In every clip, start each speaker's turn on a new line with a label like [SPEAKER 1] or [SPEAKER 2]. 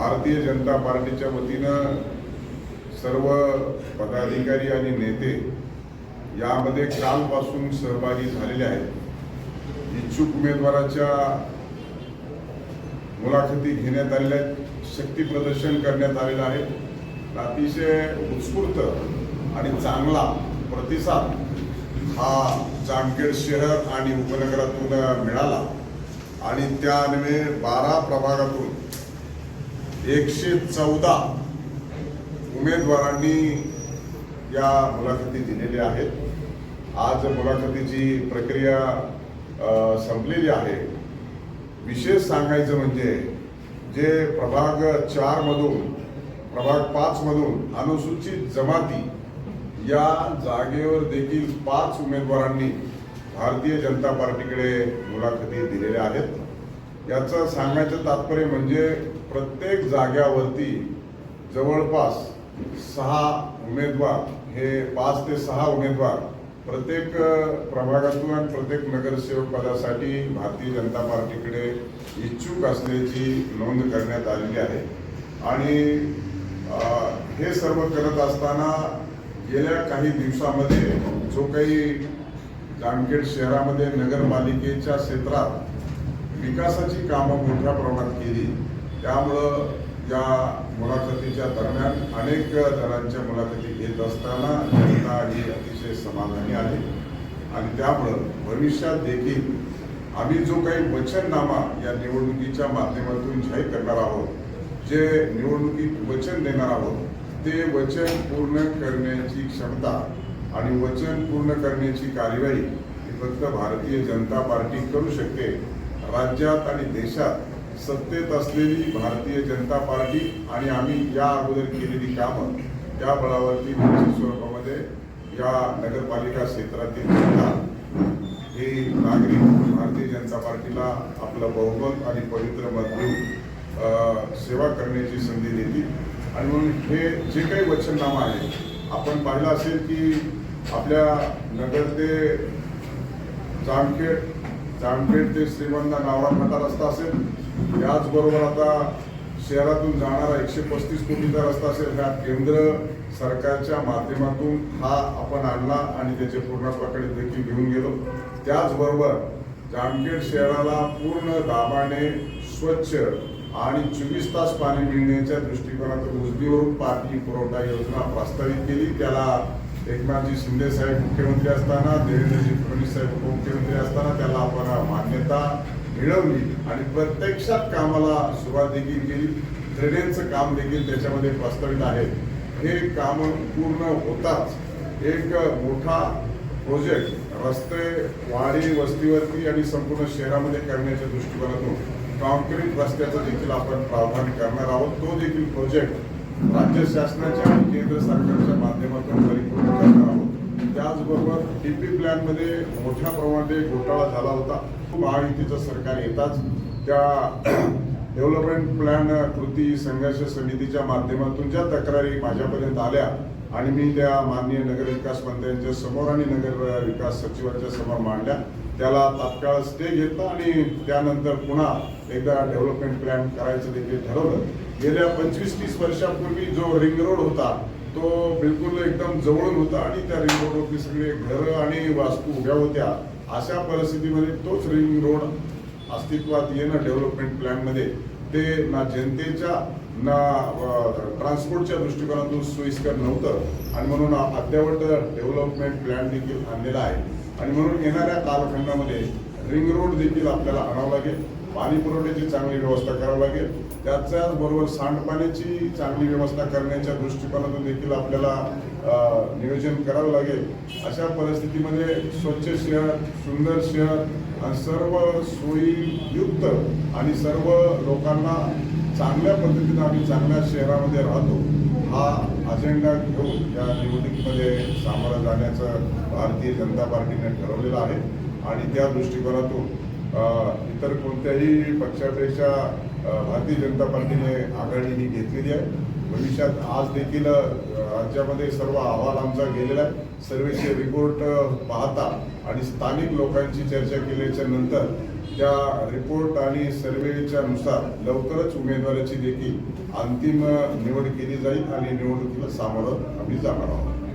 [SPEAKER 1] भारतीय जनता पार्टीच्या वतीनं सर्व पदाधिकारी आणि नेते यामध्ये कालपासून सहभागी झालेले आहेत. इच्छुक उमेदवाराच्या मुलाखती घेण्यात आलेल्या आहेत. शक्ती प्रदर्शन करण्यात आलेलं आहे. अतिशय उत्स्फूर्त आणि चांगला प्रतिसाद हा जामखेड शहर आणि उपनगरातून मिळाला. आणि त्यान्वये बारा प्रभागातून एकशे चौदा उमेदवारांनी या मुलाखती दिलेल्या आहेत. आज मुलाखतीची प्रक्रिया संपलेली आहे. विशेष सांगायचं म्हणजे जे प्रभाग चारमधून प्रभाग पाचमधून अनुसूचित जमाती या जागेवर देखील पाच उमेदवारांनी भारतीय जनता पार्टीकडे मुलाखती दिलेल्या आहेत. याचं सांगायचं तात्पर्य म्हणजे प्रत्येक जाग्यावरती जवळपास सहा उमेदवार हे पाच ते सहा उमेदवार प्रत्येक प्रभागातून आणि प्रत्येक नगरसेवक पदासाठी भारतीय जनता पार्टीकडे इच्छुक असल्याची नोंद करण्यात आलेली आहे. आणि हे सर्व करत असताना गेल्या काही दिवसामध्ये जो काही जामखेड शहरामध्ये नगरपालिकेच्या क्षेत्रात विकासाची कामं मोठ्या प्रमाणात केली. त्यामुळं या मुलाखतीच्या दरम्यान अनेक जणांच्या मुलाखती घेत असताना जनता ही अतिशय समाधानी आहे. आणि त्यामुळं भविष्यात देखील आम्ही जो काही वचननामा या निवडणुकीच्या माध्यमातून जाहीर करणार आहोत जे निवडणुकीत वचन देणार आहोत ते वचन पूर्ण करण्याची क्षमता आणि वचन पूर्ण करण्याची कार्यवाही ही फक्त भारतीय जनता पार्टी करू शकते राज्यात आणि देशात सत्तेत असलेली भारतीय जनता पार्टी आणि आम्ही या अगोदर केलेली कामं त्या बळावरती स्वरूपामध्ये या नगरपालिका क्षेत्रातील जनता हे नागरिक भारतीय जनता पार्टीला आपलं बहुमत आणि पवित्र मत देऊन सेवा करण्याची संधी देतील. आणि म्हणून हे जे काही वचननामा आहे आपण पाहिलं असेल की आपल्या नगर ते जामखेड जामखेड ते श्रीमंत नावरा फाटा रस्ता असेल याचबरोबर आता शहरातून जाणारा एकशे पस्तीस कोटीचा रस्ता असेल ह्या केंद्र सरकारच्या माध्यमातून हा आपण आणला आणि त्याचे पूर्णत्वाकडे देखील घेऊन गेलो. त्याचबरोबर जामखेड शहराला पूर्ण दाबाने स्वच्छ आणि चोवीस तास पाणी मिळण्याच्या दृष्टिकोनातून उजनीवरून पाणी पुरवठा योजना प्रस्तावित केली. त्याला एकनाथजी शिंदे साहेब मुख्यमंत्री असताना देवेंद्रजी फडणवीस साहेब उपमुख्यमंत्री असताना त्याला आपण मान्यता मिळवली आणि प्रत्यक्षात कामाला सुरुवात देखील केली. ड्रेनेजचं काम देखील त्याच्यामध्ये प्रस्तावित आहे. हे काम पूर्ण होताच एक मोठा प्रोजेक्ट रस्ते वाडी वस्तीवरती आणि संपूर्ण शहरामध्ये करण्याच्या दृष्टिकोनातून कॉन्क्रीट रस्त्याचं देखील आपण प्रावधान करणार आहोत. तो देखील प्रोजेक्ट राज्य शासनाच्या आणि केंद्र सरकारच्या माध्यमातून परिपूर्ण करणार आहोत त्याचबरोबर डीपी प्लॅनमध्ये मोठ्या प्रमाणात घोटाळा झाला होता. महायुतीचं सरकार येताच त्या डेव्हलपमेंट प्लॅन कृती संघर्ष समितीच्या माध्यमातून ज्या तक्रारी माझ्यापर्यंत आल्या आणि मी त्या माननीय नगरविकास मंत्र्यांच्या समोर आणि नगर विकास सचिवांच्या समोर मांडल्या त्याला तात्काळ स्टे घेतला आणि त्यानंतर पुन्हा एकदा डेव्हलपमेंट प्लॅन करायचं देखील ठरवलं. गेल्या पंचवीस तीस वर्षापूर्वी जो रिंग रोड होता तो बिलकुल एकदम जवळून होता आणि त्या रिंग रोडवरती सगळे घरं आणि वास्तू उभ्या होत्या. अशा परिस्थितीमध्ये तोच रिंग रोड अस्तित्वात येणं डेव्हलपमेंट प्लॅनमध्ये ते ना जनतेच्या ना ट्रान्सपोर्टच्या दृष्टिकोनातून सोयीस्कर नव्हतं. आणि म्हणून अद्यावत डेव्हलपमेंट प्लॅन देखील आणलेला आहे. आणि म्हणून येणाऱ्या कालखंडामध्ये रिंग रोड देखील आपल्याला आणावं लागेल. पाणी पुरवठ्याची चांगली व्यवस्था करावी लागेल. त्याच्याचबरोबर सांडपाण्याची चांगली व्यवस्था करण्याच्या दृष्टिकोनातून देखील आपल्याला नियोजन करावं लागेल. अशा परिस्थितीमध्ये स्वच्छ शहर सुंदर शहर सर्व सोयीयुक्त आणि सर्व लोकांना चांगल्या पद्धतीनं आम्ही चांगल्या शहरामध्ये राहतो हा अजेंडा घेऊन या निवडणुकीमध्ये सामोरं जाण्याचं भारतीय जनता पार्टीने ठरवलेलं आहे. आणि त्या दृष्टिकोनातून इतर कोणत्याही पक्षापेक्षा भारतीय जनता पार्टीने आघाडी ही घेतलेली आहे. भविष्यात आज देखील राज्यामध्ये सर्व अहवाल आमचा गेलेला आहे. सर्वेचे रिपोर्ट पाहता आणि स्थानिक लोकांची चर्चा केल्याच्यानंतर त्या रिपोर्ट आणि सर्वेच्या नुसार लवकरच उमेदवाराची देखील अंतिम निवड केली जाईल आणि निवडणुकीला सामोरं आम्ही जाणार आहोत.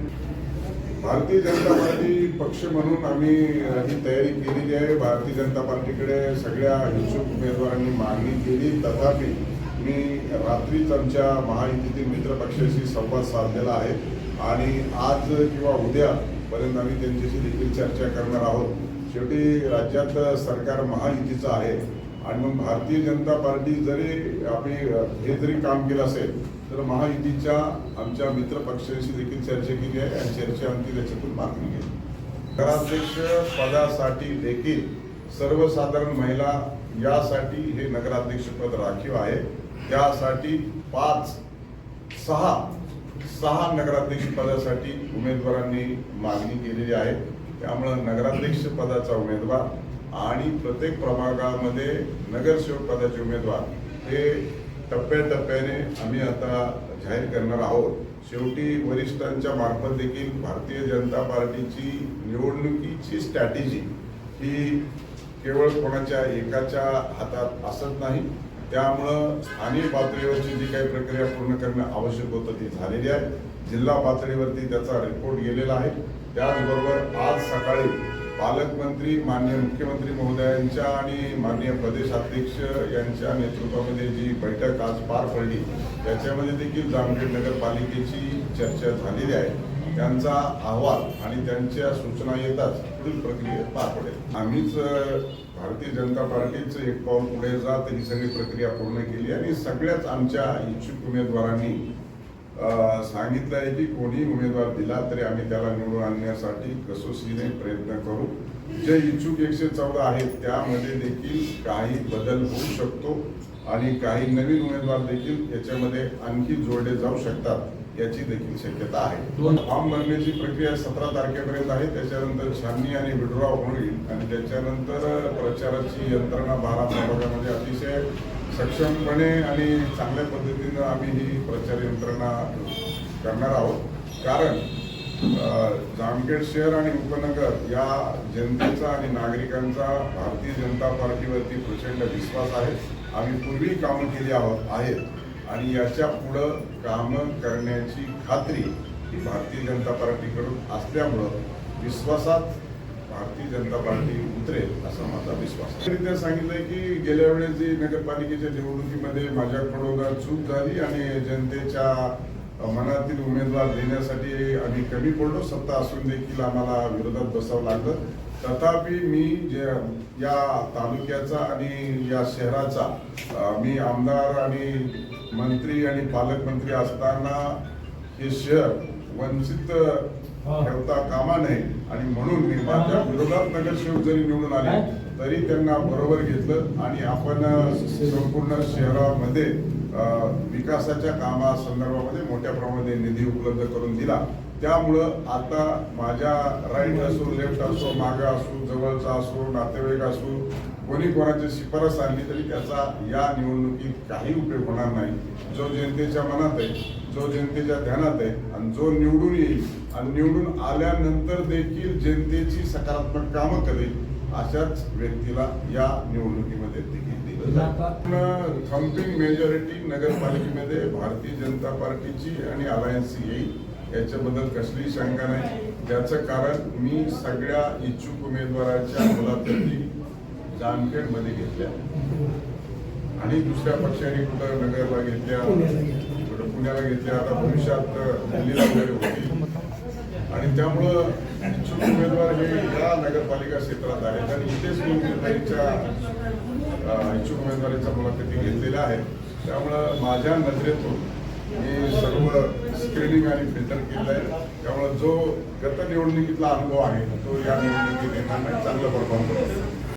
[SPEAKER 1] भारतीय जनता पार्टी पक्ष म्हणून आम्ही ही तयारी केलेली आहे. भारतीय जनता पार्टीकडे सगळ्या इच्छुक उमेदवारांनी मागणी केली. तथापि मी रात्रीच आमच्या महायुतीतील मित्र पक्षाशी संवाद साधलेला आहे. आणि आज किंवा उद्यापर्यंत आम्ही त्यांच्याशी देखील चर्चा करणार आहोत. शेवटी राज्यात सरकार महायुतीचं आहे. आणि मग भारतीय जनता पार्टी जरी आम्ही हे जरी काम केलं असेल तर महायुतीच्या आमच्या मित्रपक्षांशी देखील चर्चा केली आहे आणि चर्चेअंती त्याच्यातून मागणी केली नगराध्यक्ष पदासाठी देखील सर्वसाधारण महिला यासाठी हे नगराध्यक्ष पद राखीव आहे. त्यासाठी पाच सहा सहा नगराध्यक्ष पदासाठी उमेदवारांनी मागणी केलेली आहे. त्यामुळं नगराध्यक्ष पदाचा उमेदवार आणि प्रत्येक प्रभागामध्ये नगरसेवक पदाचे उमेदवार हे टप्प्याटप्प्याने आम्ही आता जाहीर करणार आहोत. शेवटी वरिष्ठांच्या मार्फत देखील भारतीय जनता पार्टीची निवडणुकीची स्ट्रॅटेजी ही केवळ कोणाच्या एकाच्या हातात असत नाही त्यामुळं स्थानिक पातळीवरची जी काही प्रक्रिया पूर्ण करणं आवश्यक होतं ती झालेली आहे. जिल्हा पातळीवरती त्याचा रिपोर्ट गेलेला आहे. त्याचबरोबर आज सकाळी पालकमंत्री माननीय मुख्यमंत्री महोदयांच्या आणि माननीय प्रदेशाध्यक्ष यांच्या नेतृत्वामध्ये जी बैठक आज पार पडली त्याच्यामध्ये देखील जामखेड नगरपालिकेची चर्चा झालेली आहे. त्यांचा अहवाल आणि त्यांच्या सूचना येताच पुढील प्रक्रियेत पार पडेल. आम्हीच भारतीय जनता पार्टीचं एक पाऊल पुढे जात ही सगळी प्रक्रिया पूर्ण केली आणि सगळ्याच आमच्या इच्छुक उमेदवारांनी सांगितलं आहे की कोणी उमेदवार दिला तरी आम्ही त्याला निवडून आणण्यासाठी कसोशीने प्रयत्न करू. जे इच्छुक एकशे चौदा आहेत त्यामध्ये देखील काही बदल होऊ शकतो आणि काही नवीन उमेदवार देखील याच्यामध्ये आणखी जोडले जाऊ शकतात याची देखील शक्यता आहे.
[SPEAKER 2] दोन-
[SPEAKER 1] फॉर्म भरण्याची प्रक्रिया सतरा तारखेपर्यंत आहे. त्याच्यानंतर छाननी आणि विड्रॉ होईल आणि त्याच्यानंतर प्रचाराची यंत्रणा बारा प्रभागामध्ये अतिशय सक्षमपणे आणि चांगल्या पद्धतीनं आम्ही ही प्रचार यंत्रणा करणार आहोत. कारण जामखेड शहर आणि उपनगर या जनतेचा आणि नागरिकांचा भारतीय जनता पार्टीवरती प्रचंड विश्वास आहे. आम्ही पूर्वी कामं केली आहोत आहेत. आणि याच्या पुढं कामं करण्याची खात्री ही भारतीय जनता पार्टीकडून असल्यामुळं विश्वासात भारतीय जनता पार्टी उतरेल असा माझा विश्वास आहे. त्या सांगितलंय की गेल्या वेळेस जी नगरपालिकेच्या निवडणुकीमध्ये माझ्याकडून चूक झाली आणि जनतेच्या मनातील उमेदवार देण्यासाठी आम्ही कमी पडलो. सत्ता असून देखील आम्हाला विरोधात बसावं लागलं. तथापि मी जे या तालुक्याचा आणि या शहराचा मी आमदार आणि मंत्री आणि पालकमंत्री असताना हे शहर वंचित ठेवता कामा नये. आणि म्हणून मी माझ्या विरोधात नगरसेवक जरी निवडून आले तरी त्यांना बरोबर घेतलं. आणि आपण संपूर्ण शहरामध्ये विकासाच्या कामा संदर्भामध्ये मोठ्या प्रमाणामध्ये निधी उपलब्ध करून दिला. त्यामुळं आता माझ्या राईट असो लेफ्ट असो मागा असो जवळचा असो नातेवाईक असो कोणी कोणाची शिफारस आणली तरी त्याचा या निवडणुकीत काही उपयोग होणार नाही. जो जनतेच्या मनात आहे जो जनतेच्या ध्यानात आहे आणि जो निवडून येईल आणि निवडून आल्यानंतर देखील जनतेची सकारात्मक कामं करेल अशाच व्यक्तीला या निवडणुकीमध्ये देखील दिलं थम्पिंग मेजॉरिटी नगरपालिकेमध्ये भारतीय जनता पार्टीची आणि अलायन्स येईल. याच्याबद्दल कसलीही शंका नाही. त्याचं कारण मी सगळ्या इच्छुक उमेदवारांच्या मुलाखती जामखेडमध्ये घेतल्या. आणि दुसऱ्या पक्षाने कुठं नगरला घेतल्या? पुण्याला घेतल्या आता भविष्यात दिल्लीला वगैरे होतील आणि त्यामुळं इच्छुक उमेदवार हे या नगरपालिका क्षेत्रात आहेत आणि इथेच मी उमेदवारीच्या इच्छुक उमेदवारीच्या मुलाखती घेतलेल्या आहेत त्यामुळं माझ्या नजरेतून मी सर्व स्क्रीनिंग आणि फिल्टर केलं आहे त्यामुळं जो गत निवडणुकीतला अनुभव आहे तो या निवडणुकीत येणार नाही. चांगलं परफॉर्म करतो